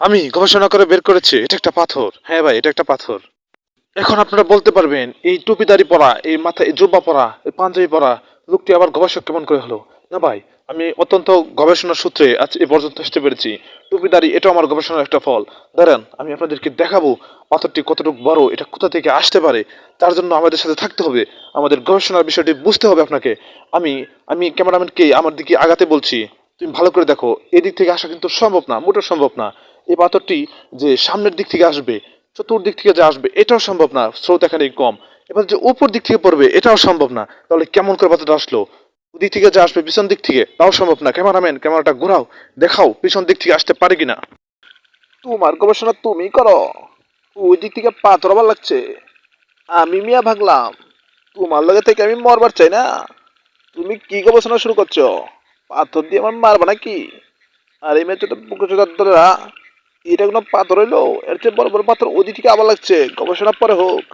আমি গবেষণা করে বের করেছি, এটা একটা পাথর। হ্যাঁ ভাই, এটা একটা পাথর। এখন আপনারা বলতে পারবেন, এই টুপিদারি পরা, এই মাথায়, এই জুব্বা পরা, এই পাঞ্জাবি পরা, লোকটি আবার গবেষক কেমন করে হলো? না ভাই, আমি অত্যন্ত গবেষণার সূত্রে আজ এ পর্যন্ত আসতে পেরেছি। টুপিদারি এটাও আমার গবেষণার একটা ফল। দাঁড়ান, আমি আপনাদেরকে দেখাবো পাথরটি কতটুকু বড়, এটা কোথা থেকে আসতে পারে। তার জন্য আমাদের সাথে থাকতে হবে। আমাদের গবেষণার বিষয়টি বুঝতে হবে আপনাকে। আমি আমি ক্যামেরাম্যানকে আমার দিকে আগাতে বলছি। তুমি ভালো করে দেখো, এদিক থেকে আসা কিন্তু সম্ভব না, মোটেও সম্ভব না। এই পাথরটি যে সামনের দিক থেকে আসবে, চতুর্দিক থেকে যে আসবে, এটাও সম্ভব না, স্রোত এখানে কম। এবার যে উপর দিক থেকে পড়বে, এটাও সম্ভব না। তাহলে কেমন করে পাথরটা আসলো? ওদিক থেকে যে আসবে, পিছন দিক থেকে, তাও সম্ভব না। ক্যামেরাম্যান, ক্যামেরাটা ঘোরাও, দেখাও, পিছন দিক থেকে আসতে পারে কিনা। তোমার গবেষণা তুমি করো। ওই দিক থেকে পাথর আবার লাগছে। আমি মিয়া ভাগলাম। তোমার লগে থেকে আমি মরবার চাই না। তুমি কি গবেষণা শুরু করছ? পাথর দিয়ে আমার মারবা নাকি? আর এই মেয়ে তো বুকে ধরা এটা কোনো পাথর হইল? এর চেয়ে বড় বড় পাথর ওদিকে আবার লাগছে। গবেষণা পরে হোক।